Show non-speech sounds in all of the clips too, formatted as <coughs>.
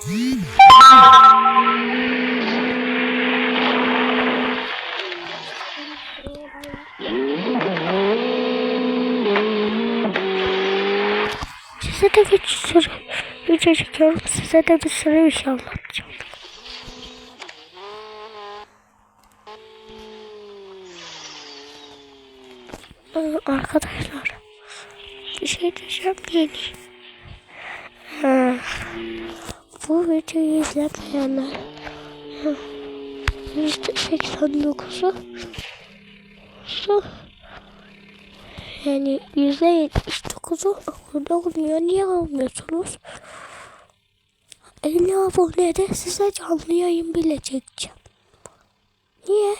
Size de bir sürü video çekiyorum. Size de bir sürü bir şey anlatacağım. Ee, Arkadaşlar bir şey diyeceğim yeni. Ha, bu videoyu izlemeyenler ha, yüzde seksen dokuzu su yani yüzde yetmiş dokuzu abone olmuyor. Niye olmuyorsunuz? 50 abonede size canlı yayın bile çekeceğim. Niye?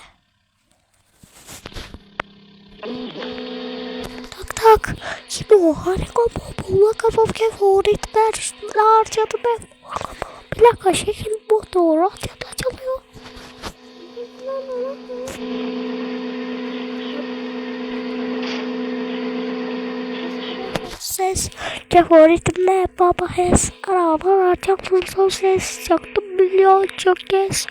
Tak tak. Şimdi o harika bombolla kafamken favoritler üstüne harcadım ben. Dakika şekil bu doğru radyoda çalıyor. Ses favoritimle baba hes araba son ses çaktım milyon çok kez.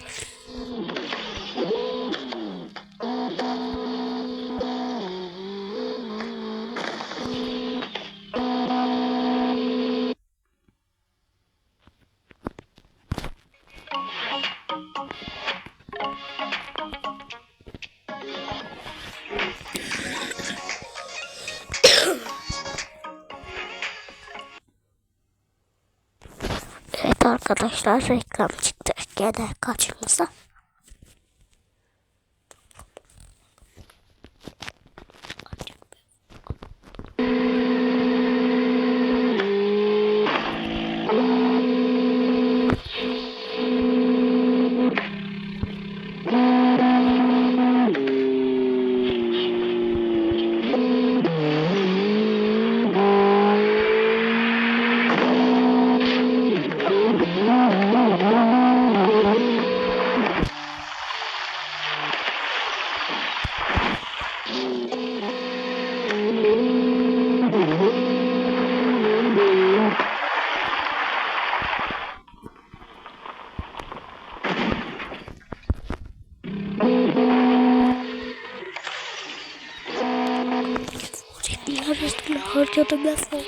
Arkadaşlar reklam çıktı gene karşımıza. Harcadım ben falan.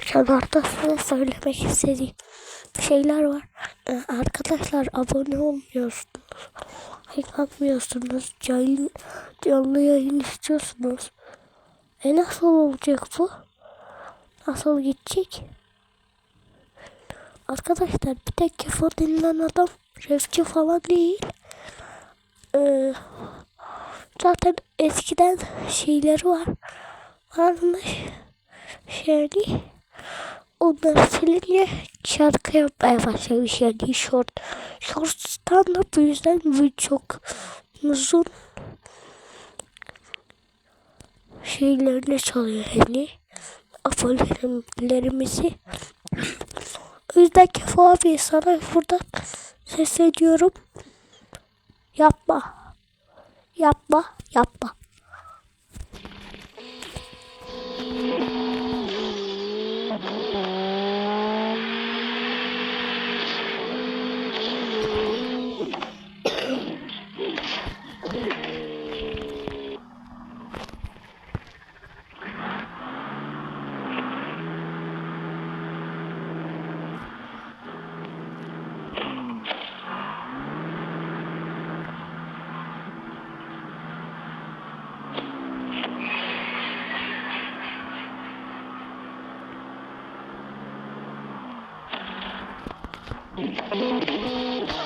Şunlarda size söylemek istediğim şeyler var. Ee, arkadaşlar abone olmuyorsunuz. Like atmıyorsunuz. Canlı, canlı yayın istiyorsunuz. E nasıl olacak bu? Nasıl gidecek? Arkadaşlar bir tek Kefo denilen adam rapçi falan değil. Ee, zaten eskiden şeyleri var. Varmış. Yani onları silince şarkı yapmaya başlamış yani short. Shorts'tan da bu yüzden çok uzun şeylerini çalıyor yani abonelerimizi. O yüzden Kefo abi sana buradan sesleniyorum. Yapma. Yapma. Yapma. Música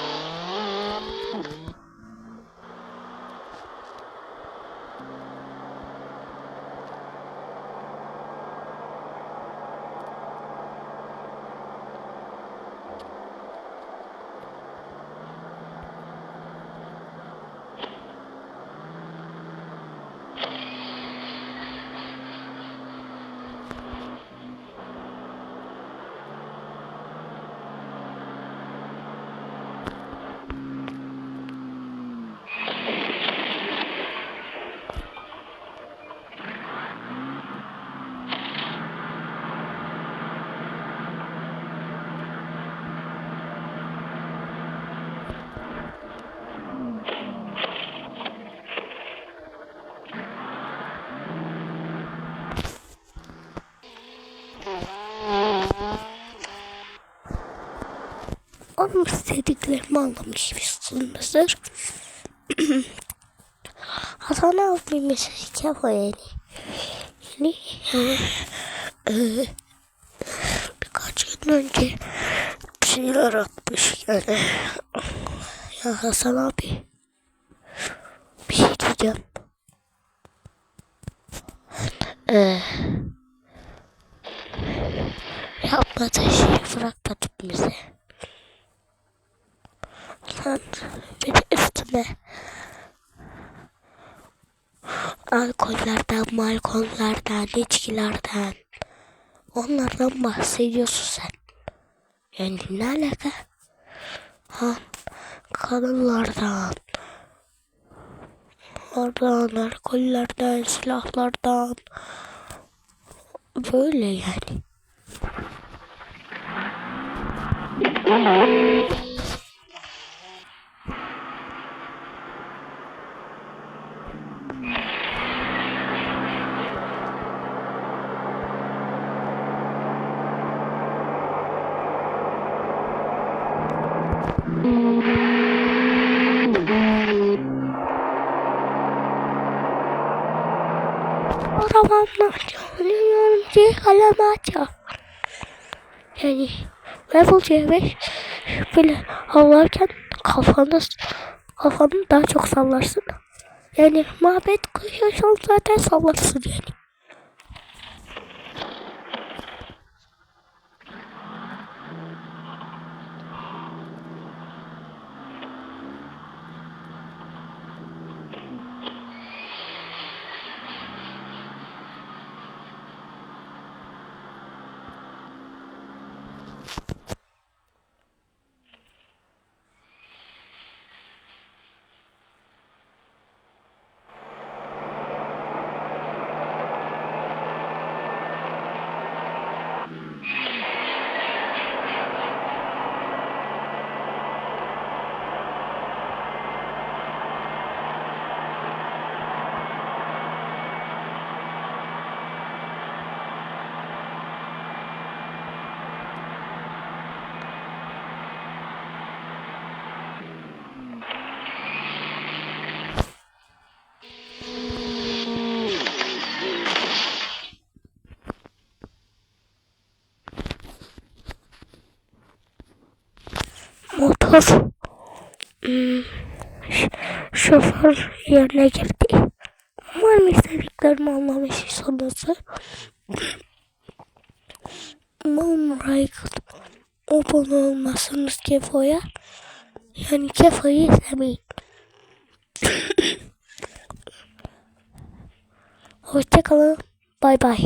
Umarım istediklerimi anlamışsınızdır. Hasan <clears throat> abi mesaj yapıyor yani. Yani eee, birkaç gün önce bir şeyler atmış yani. Ya Hasan abi bir şey diyeceğim. Eee yapmadığı şeyi bırakmadık bize. Lan bir üstüne alkollerden, malkollerden, içkilerden onlardan bahsediyorsun sen. Yani ne alaka? Ha, kadınlardan, oradan, alkollerden, silahlardan böyle yani. Arabamla çalıyorum diye kaleme açar. Yani level C5 böyle havlarken kafanız kafanı daha çok sallarsın. Yani muhabbet kuşuyorsan zaten sallarsın yani. Motor hmm, şoför yerine girdi. Umarım istediklerimi anlamışsınız. Umarım like abone olmasınız Kefo'ya. Yani Kefo'yu izlemeyin. <coughs> Hoşçakalın. Bay bay.